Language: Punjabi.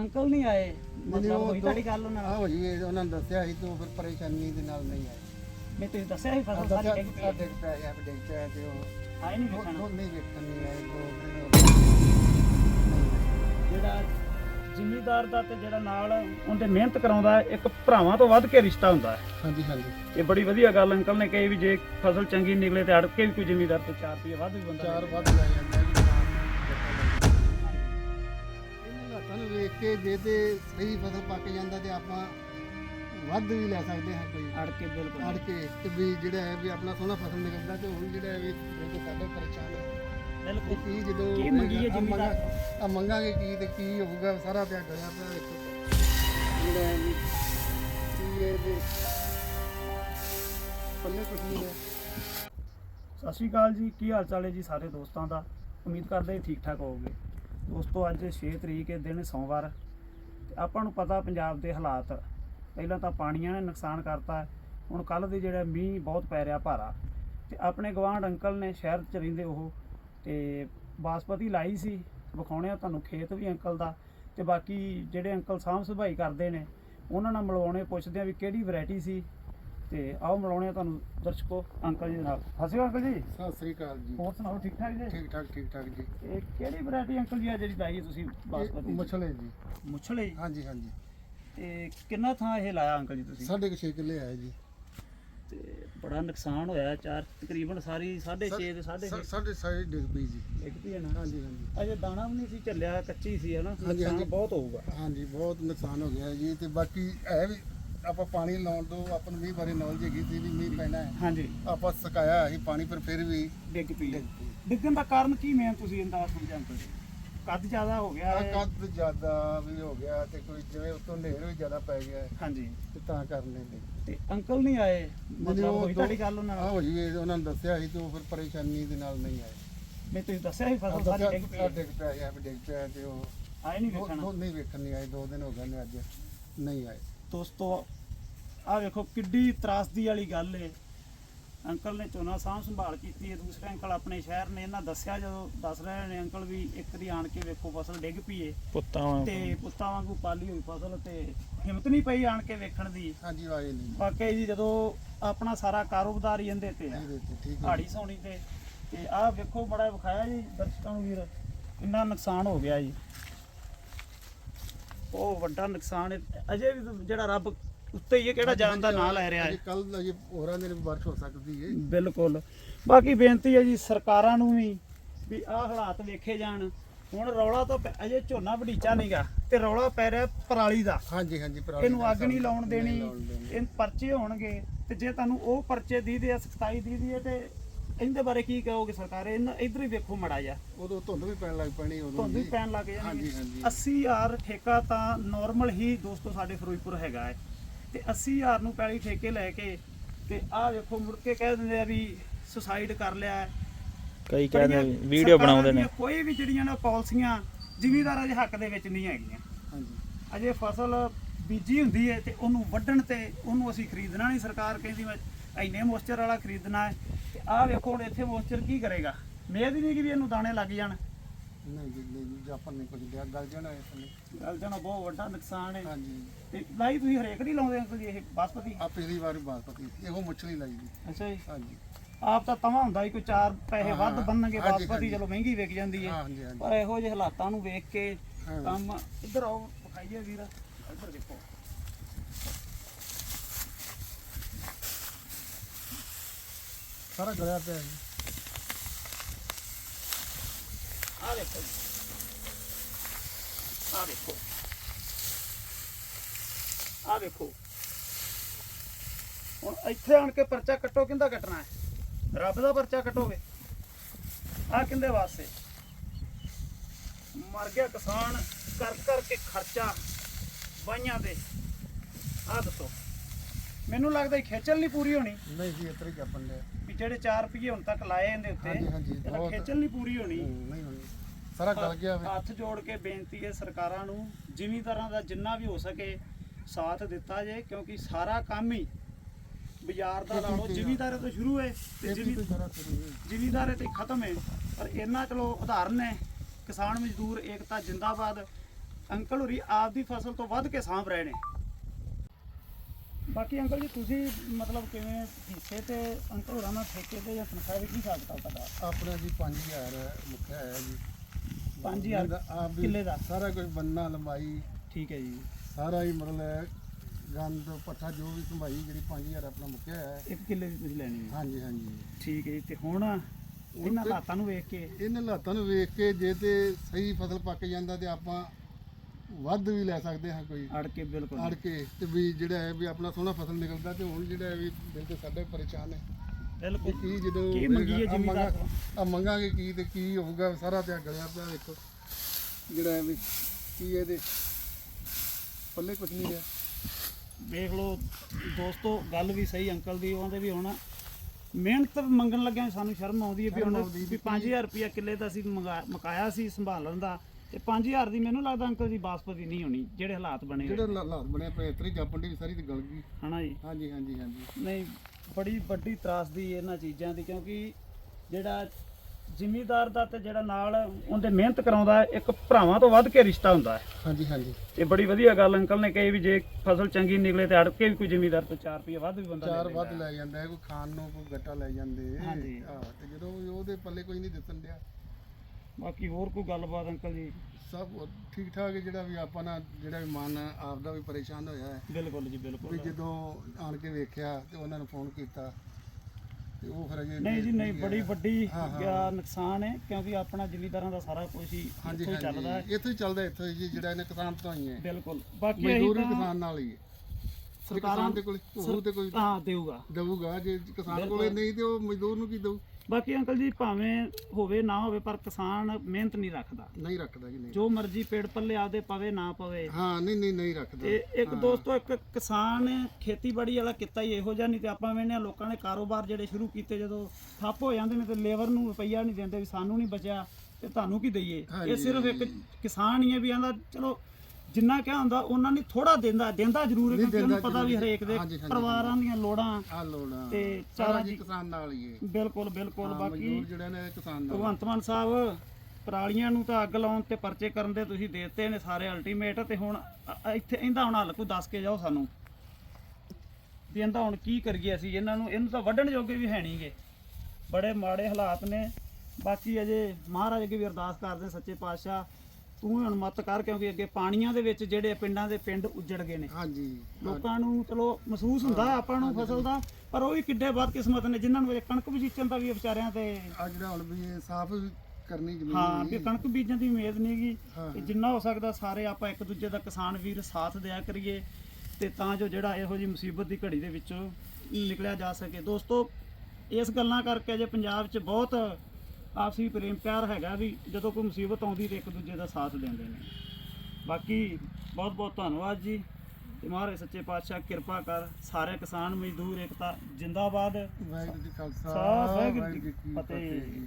ਅੰਕਲ ਨਹੀਂ ਆਏ? ਮਤਲਬ ਉਹ ਹੋਈ ਤੁਹਾਡੀ ਗੱਲ ਉਹਨਾਂ ਆ ਨਾਲ ਹੋਈ ਇਹ ਉਹਨਾਂ ਨੇ ਦੱਸਿਆ ਸੀ ਤੂੰ ਫਿਰ ਪਰੇਸ਼ਾਨੀ ਦੇ ਨਾਲ ਨਹੀਂ ਆਏ। ਮੈਂ ਤੁਸੀਂ ਦੱਸਿਆ ਸੀ ਫਸਲ ਸਾਡੀ ਡਿੱਗ ਪਈ ਹੈ। ਸਾਡੇ ਪੈ ਗਿਆ ਡਿੱਗ ਪਿਆ ਤੇ ਉਹ ਆਏ ਨਹੀਂ ਉਹ- ਵੇਖਣਾ ਉਹ ਨਹੀਂ ਵੇਖਣ ਨਹੀਂ ਆਏ ਦੋ ਦਿਨ ਹੋ ਗਏ। ਜਿਹੜਾ ਜ਼ਿਮੀਦਾਰ ਦਾ ਤੇ ਜਿਹੜਾ ਨਾਲ ਉਹਦੇ ਮਿਹਨਤ ਕਰਾਉਂਦਾ ਹੈ, ਇੱਕ ਭਰਾਵਾਂ ਤੋਂ ਵੱਧ ਕੇ ਰਿਸ਼ਤਾ ਹੁੰਦਾ ਹੈ। ਹਾਂਜੀ ਹਾਂਜੀ। ਇਹ ਬੜੀ ਵਧੀਆ ਗੱਲ ਅੰਕਲ ਨੇ ਕਹੀ ਵੀ ਜੇ ਫਸਲ ਚੰਗੀ ਨਿਕਲੇ ਤੇ ਅੜ ਕੇ ਵੀ ਕੋਈ ਜ਼ਿਮੀਦਾਰ ਤੋਂ 4 ਰੁਪਏ ਵੱਧ ਵੀ ਬੰਦਾ ਚਾਰ। ਵੱਧ ਲੈ ਜਾਂਦਾ ਕੇ ਜੇ ਤੇ ਸਹੀ ਫਸਲ ਪੱਕ ਜਾਂਦਾ ਤੇ ਆਪਾਂ ਵੱਧ ਵੀ ਲੈ ਸਕਦੇ ਹਾਂ ਕੋਈ। ਅੜ ਕੇ ਬਿਲਕੁਲ। ਅੜ ਕੇ ਤੇ ਵੀ ਜਿਹੜਾ ਹੈ ਵੀ ਆਪਣਾ ਸੋਹਣਾ ਫਸਲ ਨਿਕਲਦਾ ਤੇ ਹੁਣ ਜਿਹੜਾ ਹੈ ਵੀ ਇਹ ਤਾਂ ਸਾਡੇ ਪਰੇਸ਼ਾਨ ਹੈ। ਬਿਲਕੁਲ। ਕੀ ਜਦੋਂ ਕੀ ਮੰਗੀ ਹੈ ਜ਼ਿਮੀਂਦਾਰ? ਆਹ ਮੰਗਾਂਗੇ ਕੀ ਤੇ ਕੀ ਹੋਊਗਾ ਸਾਰਾ ਪਿਆ ਡਰਿਆ ਪਿਆ ਵੇਖੋ। ਜਿਹੜਾ ਹੈ ਵੀ ਕੀ ਇਹ ਦੇ ਪੱਲੇ ਕੁਛ ਨਹੀਂ ਹੈ। ਸਤਿ ਸ਼੍ਰੀ ਅਕਾਲ ਜੀ ਕੀ ਹਾਲ ਚਾਲ ਹੈ ਜੀ ਸਾਰੇ ਦੋਸਤਾਂ ਦਾ? ਉਮੀਦ ਕਰਦੇ ਠੀਕ ਠਾਕ ਹੋਵੋਗੇ। ਦੋਸਤੋ ਅੱਜ 6 ਤਰੀਕ ਹੈ ਦਿਨ ਸੋਮਵਾਰ, ਤੇ ਆਪਾਂ ਨੂੰ ਪਤਾ ਪੰਜਾਬ ਦੇ ਹਾਲਾਤ। ਪਹਿਲਾਂ ਤਾਂ ਪਾਣੀਆਂ ਨੇ ਨੁਕਸਾਨ ਕਰਤਾ, ਹੁਣ ਕੱਲ ਦੇ ਜਿਹੜਾ ਮੀਂਹ ਬਹੁਤ ਪੈ ਰਿਹਾ ਭਾਰਾ। ਤੇ ਆਪਣੇ ਗਵਾਂਢ ਅੰਕਲ ਨੇ ਸ਼ਹਿਰ 'ਚ ਰਹਿੰਦੇ ਉਹ, ਤੇ ਬਾਸਪਤੀ ਲਾਈ ਸੀ, ਵਿਖਾਉਣੇ ਆ ਤੁਹਾਨੂੰ ਖੇਤ ਵੀ ਅੰਕਲ ਦਾ, ਤੇ ਬਾਕੀ ਜਿਹੜੇ ਅੰਕਲ ਸਾਂਭ ਸੰਭਾਈ ਕਰਦੇ ਨੇ, ਉਹਨਾਂ ਨਾਲ ਮਿਲਵਾਉਣੇ, ਪੁੱਛਦੇ ਆ ਵੀ ਕਿਹੜੀ ਵੈਰਾਈਟੀ ਸੀ ਤੇ ਆਓ ਮਿਲਾਉਣੇ ਆ ਤੁਹਾਨੂੰ ਦਰਸ਼ਕੋ ਅੰਕਲ ਜੀ ਦੇ ਨਾਲ। ਹਸਿਓ ਅੰਕਲ ਜੀ। ਸਤਿ ਸ੍ਰੀ ਅਕਾਲ ਜੀ। ਹੋਰ ਸੁਣਾਓ ਠੀਕ ਠਾਕ ਜੀ? ਠੀਕ ਠਾਕ ਠੀਕ ਠਾਕ ਜੀ। ਇਹ ਕਿਹੜੀ ਵੈਰਾਈਟੀ ਅੰਕਲ ਜੀ ਆ ਜਿਹੜੀ ਲਾਈ ਹੈ ਤੁਸੀਂ ਬਾਸਪਤੀ ਮਛਲੇ ਜੀ। ਮੁੱਛਲੇ? ਜੀ? ਹਾਂਜੀ ਹਾਂਜੀ। ਤੇ ਕਿੰਨਾ ਥਾਂ ਇਹ ਲਾਇਆ ਅੰਕਲ ਜੀ ਤੁਸੀਂ? ਸਾਢੇ ਕੁ ਛੇ ਕਿੱਲੇ ਆਏ ਜੀ। ਤੇ ਬੜਾ ਨੁਕਸਾਨ ਹੋਇਆ ਚਾਰ ਤਕਰੀਬਨ ਸਾਰੀ 6.5 ਦੇ 6.5 ਸਾ- ਸਾਢੇ ਸਾਈ ਡਿੱਗ ਪਈ ਜੀ। ਇੱਕ ਵੀ ਹੈ ਨਾ? ਹਾਂਜੀ ਹਾਂਜੀ। ਅਜੇ ਦਾਣਾ ਵੀ ਨਹੀਂ ਸੀ ਚੱਲਿਆ ਕੱਚੀ ਸੀ ਹੈ ਨਾ? ਨੁਕਸਾਨ। ਬਹੁਤ ਹੋਊਗਾ। ਹਾਂਜੀ ਬਹੁਤ ਨੁਕਸਾਨ ਹੋ ਗਿਆ ਜੀ। ਤੇ ਬਾਕੀ ਹੈ ਵੀ ਆਪਾਂ ਪਾਣੀ ਲਾਉਣ ਤੋਂ ਆਪਾਂ ਨੂੰ ਮੀਂਹ ਬਾਰੇ ਨੌਲੇਜ ਹੈਗੀ ਸੀ ਵੀ ਮੀਂਹ ਪੈਣਾ ਹੈ। ਹਾਂਜੀ। ਆਪਾਂ ਸੁਕਾਇਆ ਸੀ ਪਾਣੀ ਪਰ ਫਿਰ ਵੀ ਡਿੱਗ ਪਈ ਹੈ। ਡਿੱਗਣ ਦਾ ਕਾਰਨ ਕੀ ਮੈਂ ਤੁਸੀਂ ਇਹਦਾ ਸਮਝਾਂ ਅੰਕਲ ਜੀ ਕੱਦ ਜ਼ਿਆਦਾ ਹੋ ਗਿਆ ਹੈ। ਕੱਦ ਜ਼ਿਆਦਾ ਵੀ ਹੋ ਗਿਆ ਤੇ ਕੋਈ ਜਿਵੇਂ ਉਤੋਂ ਹਨੇਰ ਵੀ ਜ਼ਿਆਦਾ ਪੈ ਗਿਆ ਹੈ। ਹਾਂਜੀ। ਤੇ ਤਾਂ ਕਰਨੇ ਨੇ ਤੇ ਅੰਕਲ ਨਹੀਂ ਆਏ? ਮਤਲਬ ਉਹ ਹੋਈ ਤੁਹਾਡੀ ਗੱਲ ਉਹਨਾਂ ਨਾਲ? ਹੋ ਜੀ ਉਹਨਾਂ ਨੇ ਦੱਸਿਆ ਸੀ ਤੇ ਉਹ ਫਿਰ ਪਰੇਸ਼ਾਨੀ ਦੇ ਨਾਲ ਨਹੀਂ ਆਏ। ਮੈਂ ਤੁਸੀਂ ਦੱਸਿਆ ਸੀ ਫਸਲ ਸਾਰੀ ਡਿੱਗ ਪਈ ਹੈ। ਡਿੱਗ ਪਿਆ ਹੈ ਵੀ ਡਿੱਗ ਪਿਆ ਤੇ ਉਹ ਆਏ ਨਹੀਂ ਉਹ- ਵੇਖਣਾ ਉਹ ਨਹੀਂ ਵੇਖਣ ਨਹੀਂ ਆਏ। ਦੋ ਦਿਨ ਹੋ ਗਏ ਨੇ ਅੱਜ। ਨਹੀਂ ਆਏ। ਦੋਸਤੋ ਆ ਵੇਖੋ ਕਿੱਡੀ ਤਰਾਸਦੀ ਵਾਲੀ ਗੱਲ ਏ। ਅੰਕਲ ਨੇ ਝੋਨਾ ਸਾਂਭ ਸੰਭਾਲ ਕੀਤੀ ਹੈ ਦੂਸਰੇ ਅੰਕਲ ਆਪਣੇ ਸ਼ਹਿਰ ਨੇ ਇਹਨਾਂ ਦੱਸਿਆ ਜਦੋਂ ਦੱਸ ਰਹੇ ਨੇ ਅੰਕਲ ਵੀ ਇੱਕ ਦੀ ਆਣ ਕੇ ਵੇਖੋ ਫਸਲ ਡਿੱਗ ਪਈ ਏ। ਪੁੱਤਾਂ ਤੇ ਪੁੱਤਾਂ ਵਾਂਗੂ ਪਾਲੀ ਹੋਈ ਫਸਲ ਤੇ ਹਿੰਮਤ ਨਹੀਂ ਪਈ ਆਣ ਕੇ ਵੇਖਣ ਦੀ। ਹਾਂਜੀ ਆਏ ਨਹੀਂ। ਵਾਕਈ ਜੀ ਜਦੋਂ ਆਪਣਾ ਸਾਰਾ ਕਾਰੋਬਾਰ ਹੀ ਇਹਦੇ ਤੇ ਆ ਹਾੜੀ ਸੌਣੀ ਤੇ। ਤੇ ਆਹ ਵੇਖੋ ਬੜਾ ਵਿਖਾਇਆ ਜੀ ਦਰਸ਼ਕਾਂ ਨੂੰ ਵੀਰ ਕਿੰਨਾ ਨੁਕਸਾਨ ਹੋ ਗਿਆ ਜੀ। ਉਹ ਵੱਡਾ ਨੁਕਸਾਨ ਹੈ। ਅਜੇ ਵੀ ਜਿਹੜਾ ਰੱਬ ਉੱਤੇ ਹੀ ਹੈ ਕਿਹੜਾ ਜਾਨ ਦਾ ਨਾਂ ਲੈ ਰਿਹਾ ਹੈ। ਕੱਲ ਅਜੇ ਹੋਰਾਂ ਦਿਨ ਵੀ ਬਾਰਿਸ਼ ਹੋ ਸਕਦੀ ਹੈ। ਬਿਲਕੁਲ। ਬਾਕੀ ਬੇਨਤੀ ਹੈ ਜੀ ਸਰਕਾਰਾਂ ਨੂੰ ਵੀ ਵੀ ਆਹ ਹਾਲਾਤ ਵੇਖੇ ਜਾਣ। ਹੁਣ ਰੌਲਾ ਤਾਂ ਪੈ- ਅਜੇ ਝੋਨਾ ਵਢੀਚਾ ਨਹੀਂਗਾ ਤੇ ਰੌਲਾ ਪੈ ਰਿਹਾ ਪਰਾਲੀ ਦਾ। ਹਾਂਜੀ ਹਾਂਜੀ ਪਰਾਲੀ ਇਹਨੂੰ ਦਾ ਅੱਗ ਨਹੀਂ ਲਾਉਣ ਦੇਣੀ। ਇਹ ਪਰਚੇ ਹੋਣਗੇ ਤੇ ਜੇ ਤੁਹਾਨੂੰ ਉਹ ਪਰਚੇ ਦੀਦੇ ਆ ਸਖਤਾਈ ਦੀਦੀ ਹੈ ਤੇ ਇਹਦੇ ਬਾਰੇ ਕੀ ਕਹੋਗੇ ਸਰਕਾਰ? ਇਹਨਾਂ ਇਧਰ ਹੀ ਵੇਖੋ ਮੜਾ ਜਾ ਉਦੋਂ ਧੁੰਦ ਵੀ ਪੈਣ ਲੱਗ ਪੈਣੀ ਉਦੋਂ ਤੁਹਾਨੂੰ ਵੀ। ਪੈਣ ਲੱਗ ਹਾਂਜੀ। 80000 ਠੇਕਾ ਤਾਂ ਨਾਰਮਲ ਹੀ ਦੋਸਤੋ ਸਾਡੇ ਫਿਰੋਜ਼ਪੁਰ ਹੈਗਾ ਹੈ। ਤੇ 80000 ਨੂੰ ਪੈਲੀ ਠੇਕੇ ਲੈ ਕੇ ਤੇ ਆਹ ਵੇਖੋ ਮੁੜ ਕੇ ਕਹਿ ਦਿੰਦੇ ਆ ਵੀ ਸੁਸਾਈਡ ਕਰ ਲਿਆ ਹੈ। ਕਈ ਕਹਿੰਦੇ ਵੀਡੀਓ ਬਣਾਉਂਦੇ ਨੇ। ਕੋਈ ਵੀ ਜਿਹੜੀਆਂ ਨਾ ਪਾਲਿਸੀਆਂ ਜ਼ਿਮੀਂਦਾਰਾਂ ਦੇ ਹੱਕ ਦੇ ਵਿੱਚ ਨਹੀਂ ਹੈਗੀਆਂ। ਹਾਂਜੀ। ਅਜੇ ਫਸਲ ਬੀਜੀ ਹੁੰਦੀ ਹੈ ਤੇ ਉਹਨੂੰ ਵੱਢਣ ਤੇ ਉਹਨੂੰ ਅਸੀਂ ਖਰੀਦਣਾ ਨਹੀਂ। ਸਰਕਾਰ ਕਹਿੰਦੀ ਮੈਂ ਇੰਨੇ ਮੋਇਸਚਰ ਵਾਲਾ ਖਰੀਦਣਾ ਹੈ। ਆਹ ਵੇਖੋ ਹੁਣ ਇੱਥੇ ਮੋਇਸਚਰ ਕੀ ਕਰੇਗਾ। ਮੇਦ ਹੀ ਨਹੀਂ ਕਿ ਵੀ ਇਹਨੂੰ ਦਾਣੇ ਲੱਗ ਜਾਣ। ਨਹੀਂ ਜੀ ਨਹੀਂ ਜੀ ਆਪਾਂ ਨੇ ਕੁਝ ਲਿਆ ਗਲ ਜਾਣਾ ਇਸ ਨੇ ਗੱਲ ਜਾਣਾ ਬਹੁਤ ਵੱਡਾ ਨੁਕਸਾਨ ਹੈ ਹਾਂਜੀ। ਤੇ ਲਾਈ ਤੁਸੀਂ ਹਰੇਕ ਦੀ ਲਾਉਂਦੇ ਜੀ ਇਹ ਬਾਸਪਤੀ? ਆ ਪਿਛਲੀ ਵਾਰ ਬਾਸਪਤੀ ਇਹੋ ਮੁੱਛਲੀ ਲਾਈ ਜੀ। ਅੱਛਾ ਜੀ। ਹਾਂਜੀ। ਆਪ ਤਾਂ ਤਵਾ ਹੁੰਦਾ ਹੀ ਕੋਈ 4 ਪੈਸੇ ਵੱਧ। ਬੰਨਣਗੇ ਬਾਸਪਤੀ। ਚਲੋ ਮਹਿੰਗੀ ਵਿਕ ਜਾਂਦੀ ਹੈ ਪਰ ਇਹੋ ਜਿਹੇ ਹਾਲਾਤਾਂ ਨੂੰ ਵੇਖ ਕੇ। ਕੰਮ ਇੱਧਰ ਆਓ ਵਿਖਾਈਏ ਵੀਰ। ਇੱਧਰ ਦੇਖੋ। ਸਾਰਾ ਗਲਿਆ ਪਿਆ ਜੀ। ਆ ਦੇਖੋ ਜੀ। ਆ ਦੇਖੋ। ਆ ਦੇਖੋ। ਹੁਣ ਇੱਥੇ ਆਣ ਕੇ ਪਰਚਾ ਕੱਟੋ ਕਿੰਦਾ ਕੱਟਣਾ ਹੈ? ਰੱਬ ਦਾ ਪਰਚਾ ਕੱਟੋਗੇ? ਆ ਕਿੰਦੇ ਵਾਸਤੇ? ਮਰ ਗਿਆ ਕਿਸਾਨ ਕਰ ਕਰ ਕੇ ਖਰਚਾ ਬਾਈਆਂ ਤੇ। ਆ ਦੱਸੋ। ਮੈਨੂੰ ਲੱਗਦਾ ਇਹ ਖੇਚਲ ਨਹੀਂ ਪੂਰੀ ਹੋਣੀ। ਨਹੀਂ ਜੀ ਇਤਰੀ ਚੱਪਣ ਲਿਆ ਜਿਹੜੇ 4 ਰੁਪਏ ਹੁਣ ਤੱਕ ਲਾਏ ਇਹਦੇ ਉੱਤੇ ਹਾਂਜੀ, ਹਾਂਜੀ, ਇਹਦਾ ਬਹੁਤ। ਖੇਚਲ ਨਹੀਂ ਪੂਰੀ ਹੋਣੀ। ਨਹੀਂ ਹੋਣੀ। ਸਾਰਾ ਗਲ ਗਿਆ ਵੇ ਹੱਥ ਜੋੜ ਕੇ ਬੇਨਤੀ ਹੈ ਸਰਕਾਰਾਂ ਨੂੰ ਜ਼ਿਮੀਂਦਾਰਾਂ ਦਾ ਜਿੰਨਾ ਵੀ ਹੋ ਸਕੇ ਸਾਥ ਦਿੱਤਾ ਜੇ ਕਿਉਂਕਿ ਸਾਰਾ ਕੰਮ ਹੀ ਬਾਜ਼ਾਰ ਦਾ ਲਾ ਲਓ ਜ਼ਿਮੀਂਦਾਰੇ ਤੋਂ ਸ਼ੁਰੂ ਹੈ ਤੇ ਜ਼ਿਮੀ ਸਾਰਾ ਸ਼ੁਰੂ। ਜ਼ਿਮੀਂਦਾਰੇ ਤੇ ਖਤਮ ਹੈ। ਪਰ ਇੰਨਾ ਚਲੋ ਉਦਾਹਰਨ ਹੈ ਕਿਸਾਨ ਮਜ਼ਦੂਰ ਏਕਤਾ ਜਿੰਦਾਬਾਦ ਅੰਕਲ ਹੋਰੀ ਆਪਦੀ ਫਸਲ ਤੋਂ ਵੱਧ ਕੇ ਸਾਂਭ ਰਹੇ ਨੇ। ਬਾਕੀ ਅੰਕਲ ਜੀ ਤੁਸੀਂ ਮਤਲਬ ਕਿਵੇਂ ਹਿੱਸੇ ਤੇ ਅੰਕਲ ਹੋਰਾਂ ਨਾਲ ਠੇਕੇ ਤੇ ਜਾਂ ਤਨਖਾਹ ਵੀ ਕੀ ਹਿਸਾਬ ਕਿਤਾਬ ਤੁਹਾਡਾ? ਆਪਣਾ ਜੀ 5000 ਮੁੱਖਿਆ ਹੈ ਜੀ। 5000 ਇਹਦਾ ਆਪ ਵੀ ਕਿੱਲੇ ਦਾ? ਸਾਰਾ ਕੁਝ ਬੰਨਾ ਲੰਬਾਈ। ਠੀਕ ਹੈ ਜੀ। ਸਾਰਾ ਹੀ ਮਤਲਬ ਹੈ ਗੰਦ ਪੱਠਾ ਜੋ ਵੀ ਸੰਭਾਈ ਜਿਹੜੀ 5000 ਆਪਣਾ ਮੁੱਕਿਆ ਹੈ। ਇੱਕ ਕਿੱਲੇ ਦੀ ਤੁਸੀਂ ਲੈਣੀ ਹੈ। ਹਾਂਜੀ ਹਾਂਜੀ। ਠੀਕ ਹੈ ਜੀ ਤੇ ਹੁਣ ਇਹਨਾਂ ਹਾਲਾਤਾਂ ਨੂੰ ਵੇਖ ਕੇ? ਇਹਨਾਂ ਹਾਲਾਤਾਂ ਨੂੰ ਵੇਖ ਕੇ ਜੇ ਤੇ ਸਹੀ ਫਸਲ ਪੱਕ ਜਾਂਦਾ ਤੇ ਆਪਾਂ ਵੱਧ ਵੀ ਲੈ ਸਕਦੇ ਹਾਂ ਕੋਈ। ਅੜ ਕੇ ਬਿਲਕੁਲ ਅੜ ਕੇ ਤੇ ਵੀ ਜਿਹੜਾ ਹੈ ਵੀ ਆਪਣਾ ਸੋਹਣਾ ਫਸਲ ਨਿਕਲਦਾ ਤੇ ਹੁਣ ਜਿਹੜਾ ਹੈ ਵੀ ਦਿਲ ਤੇ ਸਾਡੇ ਪਰੇਸ਼ਾਨ ਹੈ। ਬਿਲਕੁਲ। ਕੀ ਜਦੋਂ ਕੀ ਮੰਗੀਏ ਮੰਗਾ- ਆਹ ਮੰਗਾਂਗੇ ਕੀ ਤੇ ਕੀ ਹੋਊਗਾ ਸਾਰਾ ਤੇ ਗਲਿਆ ਪਿਆ ਵੇਖੋ। ਜਿਹੜਾ ਹੈ ਵੀ ਕੀ ਇਹਦੇ? ਪੱਲੇ ਕੁਝ ਨਹੀਂ ਰਿਹਾ। ਵੇਖ ਲਓ ਦੋਸਤੋ ਗੱਲ ਵੀ ਸਹੀ ਅੰਕਲ ਦੀ ਉਹਦੇ ਵੀ ਹੁਣ ਮਿਹਨਤ ਮੰਗਣ ਲੱਗਿਆ ਸਾਨੂੰ ਸ਼ਰਮ ਆਉਂਦੀ ਹੈ ਵੀ ਹੁਣ ਵੀ 5000 ਰੁਪਇਆ ਕਿੱਲੇ ਦਾ ਅਸੀਂ ਮੰਗਾ- ਮਕਾਇਆ ਸੀ ਸੰਭਾਲਣ ਦਾ। ਤੇ 5000 ਦੀ ਮੈਨੂੰ ਲੱਗਦਾ ਅੰਕਲ ਜੀ ਬਾਸਪਤੀ ਨਹੀਂ ਹੋਣੀ ਜਿਹੜੇ ਹਾਲਾਤ ਬਣੇ ਹੋਏ। ਜਿਹੜੇ ਹਾਲਾਤ ਬਣੇ ਪਏ ਇਤਰੀ ਜਾਪਣ ਦੀ ਵੀ ਸਾਰੀ ਤੇ ਗਲ ਗਈ। ਹਨਾ ਜੀ? ਹਾਂਜੀ ਹਾਂਜੀ ਹਾਂਜੀ। ਨਹੀਂ ਬੜੀ ਵੱਡੀ ਤਰਾਸਦੀ ਇਹਨਾਂ ਚੀਜ਼ਾਂ ਦੀ ਕਿਉਂਕਿ ਜਿਹੜਾ ਜ਼ਿਮੀਦਾਰ ਦਾ ਤੇ ਜਿਹੜਾ ਨਾਲ ਉਹਦੇ ਮਿਹਨਤ ਕਰਾਉਂਦਾ ਇੱਕ ਭਰਾਵਾਂ ਤੋਂ ਵੱਧ ਕੇ ਰਿਸ਼ਤਾ ਹੁੰਦਾ ਹੈ। ਹਾਂਜੀ ਹਾਂਜੀ। ਤੇ ਬੜੀ ਵਧੀਆ ਗੱਲ ਅੰਕਲ ਨੇ ਕਹੀ ਵੀ ਜੇ ਫਸਲ ਚੰਗੀ ਨਿਕਲੇ ਤੇ ਅੜ ਕੇ ਵੀ ਕੋਈ ਜ਼ਿਮੀਦਾਰ ਤੋਂ 4 ਰੁਪਏ ਵੱਧ ਵੀ ਬੰਦਾ ਲੈ ਚਾਰ ਲੈਂਦਾ ਵੱਧ ਲੈ ਜਾਂਦਾ ਹੈ ਕੋਈ ਖਾਣ ਨੂੰ ਕੋਈ ਗੱਟਾ ਲੈ ਜਾਂਦੇ ਹਾਂਜੀ। ਹਾਂ ਤੇ ਜਦੋਂ ਉਹਦੇ ਪੱਲੇ ਕੋਈ ਨਹੀਂ ਦਿਸਣ ਡਿਆ ਬਾਕੀ ਹੋਰ ਕੋਈ ਗੱਲਬਾਤ ਅੰਕਲ ਜੀ? ਸਭ ਠੀਕ ਠਾਕ ਹੈ ਜਿਹੜਾ ਵੀ ਆਪਾਂ ਨਾਲ ਜਿਹੜਾ ਵੀ ਮਨ ਆਪਦਾ ਵੀ ਪਰੇਸ਼ਾਨ ਹੋਇਆ ਹੈ। ਬਿਲਕੁਲ ਜੀ ਵੀ ਬਿਲਕੁਲ ਜਦੋਂ ਆਣ ਕੇ ਵੇਖਿਆ ਤੇ ਉਹਨਾਂ ਨੂੰ ਫੋਨ ਕੀਤਾ ਤੇ ਉਹ ਫਿਰ ਅਜੇ ਨਹੀਂ ਜੀ ਨਹੀਂ ਬੜੀ। ਵੱਡੀ ਹਾਂ, ਹਾਂ। ਗਿਆ ਨੁਕਸਾਨ ਹੈ ਕਿਉਂਕਿ ਆਪਣਾ ਜ਼ਿਮੀਦਾਰਾਂ ਦਾ ਸਾਰਾ ਕੁਝ ਹੀ ਹਾਂਜੀ ਇੱਥੋਂ ਹੀ ਚੱਲਦਾ ਹੈ। ਹਾਂਜੀ ਇੱਥੋਂ ਹੀ ਚੱਲਦਾ ਇੱਥੋਂ ਹੀ ਜੀ ਜਿਹੜਾ ਇਹਨੇ ਕਿਸਾਨ ਤੋਂ ਹੀ ਹੈ ਬਿਲਕੁਲ। ਬਾਕੀ ਮਜ਼ਦੂਰ ਵੀ ਅਸੀਂ ਤਾਂ ਕਿਸਾਨ ਨਾਲ ਹੀ ਹੈ। ਸਰਕਾਰਾਂ ਦੇ ਕੋਲ ਉਹ ਤੇ ਕੋਈ ਹਾਂ ਦੇਊਗਾ। ਦਊਗਾ ਜੇ ਕਿਸਾਨ। ਕੋਲੇ ਨਹੀਂ ਤੇ ਉਹ ਮਜ਼ਦੂਰ ਨੂੰ ਕੀ ਦਊ? ਬਾਕੀ ਅੰਕਲ ਜੀ ਭਾਵੇਂ ਹੋਵੇ ਨਾ ਹੋਵੇ ਪਰ ਕਿਸਾਨ ਮਿਹਨਤ ਨਹੀਂ ਰੱਖਦਾ। ਨਹੀਂ ਰੱਖਦਾ ਜੀ ਨਹੀਂ। ਜੋ ਮਰਜ਼ੀ ਪੇੜ ਪੱਲੇ ਆਪਦੇ ਪਵੇ ਨਾ ਪਵੇ। ਹਾਂ ਨਹੀਂ ਨਹੀਂ ਨਹੀਂ ਰੱਖਦਾ। ਤੇ ਇੱਕ ਦੋਸਤੋ ਇੱਕ ਕਿਸਾਨ ਖੇਤੀਬਾੜੀ ਵਾਲਾ ਕਿੱਤਾ ਹੀ ਇਹੋ ਜਿਹਾ ਨਹੀਂ ਤੇ ਆਪਾਂ ਵੇਖਦੇ ਹਾਂ ਲੋਕਾਂ ਨੇ ਕਾਰੋਬਾਰ ਜਿਹੜੇ ਸ਼ੁਰੂ ਕੀਤੇ ਜਦੋਂ ਠੱਪ ਹੋ ਜਾਂਦੇ ਨੇ ਤੇ ਲੇਬਰ ਨੂੰ ਰੁਪਈਆ ਨਹੀਂ ਦਿੰਦੇ ਵੀ ਸਾਨੂੰ ਨਹੀਂ ਬਚਿਆ ਤੇ ਤੁਹਾਨੂੰ ਕੀ ਦਈਏ? ਇਹ ਸਿਰਫ ਇੱਕ ਕਿਸਾਨ ਹੀ ਹੈ ਵੀ ਆਂਦਾ ਚਲੋ ਜਿੰਨਾ ਕਿਹਾ ਹੁੰਦਾ ਉਹਨਾਂ ਨੇ ਥੋੜਾ ਦਿੰਦਾ ਦਿੰਦਾ ਜ਼ਰੂਰ ਹੈ ਨਹੀਂ ਕਿਉਂਕਿ ਉਹਨੂੰ ਦਿੰਦਾ ਪਤਾ ਵੀ। ਹਰੇਕ ਦੇ ਹਾਂਜੀ, ਹਾਂਜੀ, ਪਰਿਵਾਰਾਂ ਦੀਆਂ ਲੋੜਾਂ ਆ ਲੋੜਾ। ਤੇ ਸਾਰਾ ਚਾਰਾਂ ਜੀ ਜੀ ਕਿਸਾਨ ਨਾਲ ਹੀ ਹੈ ਬਿਲਕੁਲ ਬਿਲਕੁਲ ਹਾਂ, ਬਾਕੀ ਮਜ਼ਦੂਰ ਜਿਹੜਾ ਨੇ ਕਿਸਾਨ ਨਾਲ। ਭਗਵੰਤ ਮਾਨ ਸਾਹਿਬ ਪਰਾਲੀਆਂ ਨੂੰ ਤਾਂ ਅੱਗ ਲਾਉਣ ਤੇ ਪਰਚੇ ਕਰਨ ਦੇ ਤੁਸੀਂ ਦੇ ਦਿੱਤੇ ਨੇ ਸਾਰੇ ਅਲਟੀਮੇਟ ਤੇ ਹੁਣ ਅ- ਇੱਥੇ ਇਹਦਾ ਹੁਣ ਹੱਲ ਕੋਈ ਦੱਸ ਕੇ ਜਾਓ ਸਾਨੂੰ। ਵੀ ਇਹਦਾ ਹੁਣ ਕੀ ਕਰੀਏ ਅਸੀਂ ਇਹਨਾਂ ਨੂੰ ਇਹਨੂੰ ਤਾਂ ਵੱਢਣ ਜੋਗੇ ਵੀ ਹੈ ਨਹੀਂਗੇ ਬੜੇ ਮਾੜੇ ਹਾਲਾਤ ਨੇ। ਬਾਕੀ ਅਜੇ ਮਹਾਰਾਜ ਅੱਗੇ ਵੀ ਅਰਦਾਸ ਕਰਦੇ ਹਾਂ, ਸੱਚੇ ਪਾਤਸ਼ਾਹ ਤੂੰ ਹੁਣ ਮਤ ਕਰ ਕਿਉਂਕਿ ਅੱਗੇ ਪਾਣੀਆਂ ਦੇ ਵਿੱਚ ਜਿਹੜੇ ਪਿੰਡਾਂ ਦੇ ਪਿੰਡ ਉੱਜੜ ਗਏ ਨੇ। ਹਾਂਜੀ ਲੋਕਾਂ ਨੂੰ ਚਲੋ ਮਹਿਸੂਸ ਹੁੰਦਾ ਆਪਾਂ ਨੂੰ ਫਸਲ ਦਾ ਪਰ ਉਹ ਵੀ ਕਿੱਡੇ ਬਾਦ ਕਿਸਮਤ ਨੇ ਜਿਨ੍ਹਾਂ ਨੂੰ ਕਣਕ ਬੀਜਣ ਦਾ ਵੀ ਵਿਚਾਰਿਆਂ ਤੇ। ਆ ਜਿਹੜਾ ਹੁਣ ਵੀ ਇਹ ਸਾਫ਼ ਕਰਨੀ ਜ਼ਮੀਨ ਹਾਂ ਵੀ ਕਣਕ ਬੀਜਣ ਦੀ ਉਮੀਦ ਨਹੀਂਗੀ। ਤੇ ਜਿੰਨਾ ਹੋ ਸਕਦਾ ਸਾਰੇ ਆਪਾਂ ਇੱਕ ਦੂਜੇ ਦਾ ਕਿਸਾਨ ਵੀਰ ਸਾਥ ਦਿਆ ਕਰੀਏ ਤੇ ਤਾਂ ਜੋ ਜਿਹੜਾ ਇਹੋ ਜੀ ਮੁਸੀਬਤ ਦੀ ਘੜੀ ਦੇ ਵਿੱਚੋਂ ਨਿਕਲਿਆ ਜਾ ਸਕੇ। ਦੋਸਤੋ ਇਸ ਗੱਲਾਂ ਕਰਕੇ ਜੇ ਪੰਜਾਬ 'ਚ ਬਹੁਤ ਆਪਸੀ ਪ੍ਰੇਮ ਪਿਆਰ ਹੈਗਾ ਵੀ ਜਦੋਂ ਕੋਈ ਮੁਸੀਬਤ ਆਉਂਦੀ ਤੇ ਇੱਕ ਦੂਜੇ ਦਾ ਸਾਥ ਦਿੰਦੇ ਨੇ। ਬਾਕੀ ਬਹੁਤ ਬਹੁਤ ਧੰਨਵਾਦ ਜੀ। ਤੇ ਮਹਾਰਾਜ ਸੱਚੇ ਪਾਤਸ਼ਾਹ ਕਿਰਪਾ ਕਰ। ਸਾਰੇ ਕਿਸਾਨ ਮਜ਼ਦੂਰ ਏਕਤਾ ਜਿੰਦਾਬਾਦ। ਵਾਹਿਗੁਰੂ ਜੀ ਖਾਲਸਾ ਵਾਹਿਗੁਰੂ ਜੀ ਫਤਿਹ।